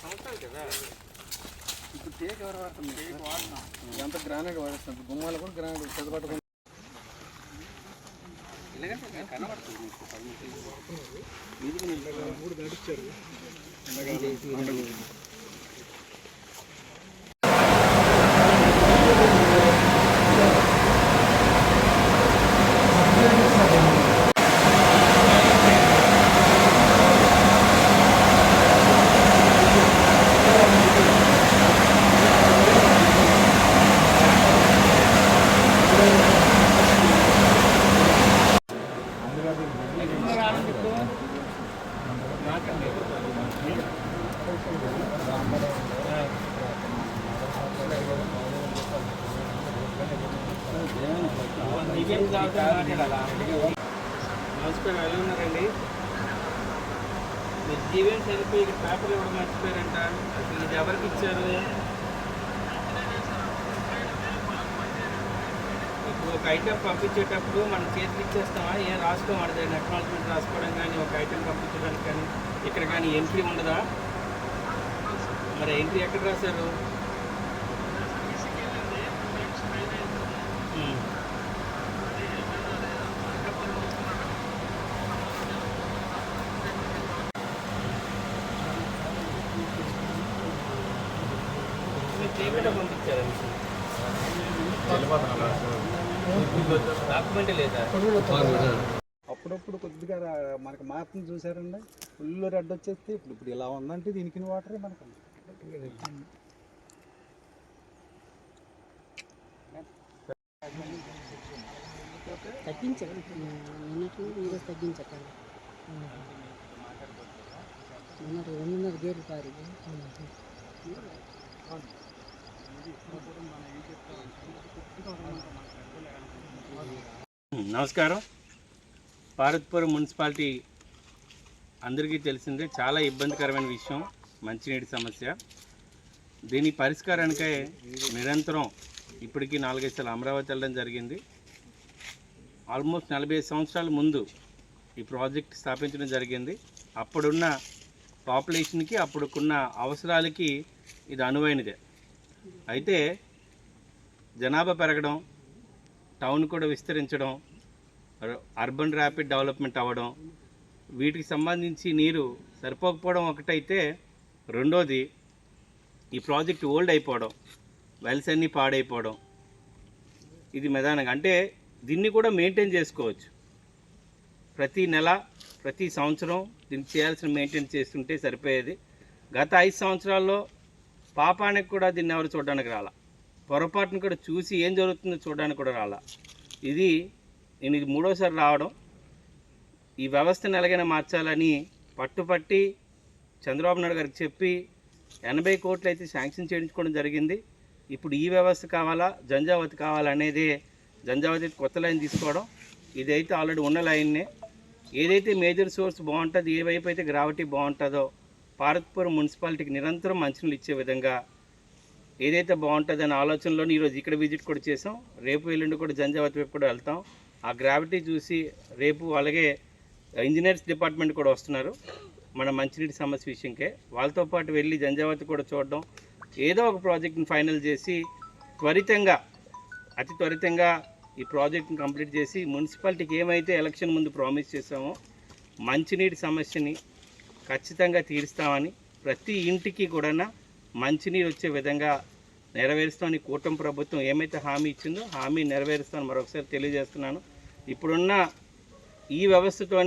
సంవత్సరాలు కదా ఇప్పుడు టేక్ ఎవరు వాడుతుంది ఎంత గ్రానైట్ వాడుతుంది గుమ్మాలు కూడా గ్రానైట్ చదువుకోవడం ఎందుకంటే కనబడుతుంది. మీకు పది మూడు నడిచారు నమస్కారం ఎలా ఉన్నారండి? మీరు జీవన్ సెల్ఫీ ఇక్కడ పేపర్ ఇవ్వడం మర్చిపోయారంట. అసలు ఇది ఎవరికి ఇచ్చారు? ఇప్పుడు ఒక ఐటెం పంపించేటప్పుడు మనం చేతికి ఇచ్చేస్తామా? ఏం రాసుకోమడదు అక్నాలజ్మెంట్ రాసుకోవడం కానీ ఒక ఐటెం పంపించడానికి కానీ ఇక్కడ కానీ ఎంట్రీ ఉండదా? మరి ఎంట్రీ ఎక్కడ రాశారు? అప్పుడప్పుడు కొద్దిగా మనకి మాత్రం చూసారండి ఫుల్ రెడ్ వచ్చేస్తే ఇప్పుడు ఇప్పుడు ఇలా ఉందంటే దీనికి వాటరే మనకు. తగ్గించారు. నిన్నటి ఈరోజు రెండున్నర గేర్లు పారి నమస్కారం. భారత్పురం మున్సిపాలిటీ అందరికీ తెలిసిందే చాలా ఇబ్బందికరమైన విషయం మంచినీటి సమస్య. దీని పరిష్కారానికై నిరంతరం ఇప్పటికీ నాలుగైదు సార్లు అమరావతి వెళ్ళడం జరిగింది. ఆల్మోస్ట్ నలభై సంవత్సరాల ముందు ఈ ప్రాజెక్ట్ స్థాపించడం జరిగింది. అప్పుడున్న పాపులేషన్కి అప్పుడుకున్న అవసరాలకి ఇది అనువైనదే. అయితే జనాభా పెరగడం టౌన్ కూడా విస్తరించడం అర్బన్ ర్యాపిడ్ డెవలప్మెంట్ అవ్వడం వీటికి సంబంధించి నీరు సరిపోకపోవడం ఒకటైతే రెండోది ఈ ప్రాజెక్ట్ ఓల్డ్ అయిపోవడం వెల్స్ అన్నీ పాడైపోవడం. ఇది మెదానంగా అంటే దీన్ని కూడా మెయింటైన్ చేసుకోవచ్చు. ప్రతి నెల ప్రతి సంవత్సరం దీన్ని చేయాల్సిన మెయింటైన్ చేస్తుంటే సరిపోయేది. గత ఐదు సంవత్సరాల్లో పాపానికి కూడా దీన్ని ఎవరు చూడడానికి రాలా. పొరపాటును కూడా చూసి ఏం జరుగుతుందో చూడడానికి కూడా రాలా. ఇది నేను మూడోసారి రావడం. ఈ వ్యవస్థను ఎలాగైనా మార్చాలని పట్టుపట్టి చంద్రబాబు నాయుడు గారికి చెప్పి ఎనభై కోట్లు అయితే శాంక్షన్ చేయించుకోవడం జరిగింది. ఇప్పుడు ఈ వ్యవస్థ కావాలా? జంజావతి కావాలా అనేది జంజావతి కొత్త లైన్ తీసుకోవడం. ఇదైతే ఆల్రెడీ ఉన్న లైన్నే. ఏదైతే మేజర్ సోర్స్ బాగుంటుంది ఏ వైపు అయితే గ్రావిటీ బాగుంటుందో పార్వతీపురం మున్సిపాలిటీకి నిరంతరం మంచినీళ్ళు ఇచ్చే విధంగా ఏదైతే బాగుంటుందనే ఆలోచనలో ఈరోజు ఇక్కడ విజిట్ కూడా చేసాం రేపు ఎల్లుండి కూడా జంజావతి వైపు కూడా వెళ్తాం. ఆ గ్రావిటీ చూసి రేపు అలాగే ఇంజనీర్స్ డిపార్ట్మెంట్ కూడా వస్తున్నారు. మన మంచినీటి సమస్య విషయంకే. వాళ్ళతో పాటు వెళ్ళి జంజావతి కూడా చూడడం. ఏదో ఒక ప్రాజెక్ట్ని ఫైనల్ చేసి త్వరితంగా అతి త్వరితంగా ఈ ప్రాజెక్ట్ని కంప్లీట్ చేసి మున్సిపాలిటీకి ఏమైతే ఎలక్షన్ ముందు ప్రామిస్ చేసామో మంచినీటి సమస్యని ఖచ్చితంగా తీరుస్తామని ప్రతి ఇంటికి కూడా మంచినీరు వచ్చే విధంగా నెరవేరుస్తామని కూటమి ప్రభుత్వం ఏమైతే హామీ ఇచ్చిందో హామీ నెరవేరుస్తామని మరొకసారి తెలియజేస్తున్నాను. ఇప్పుడున్న ఈ వ్యవస్థతో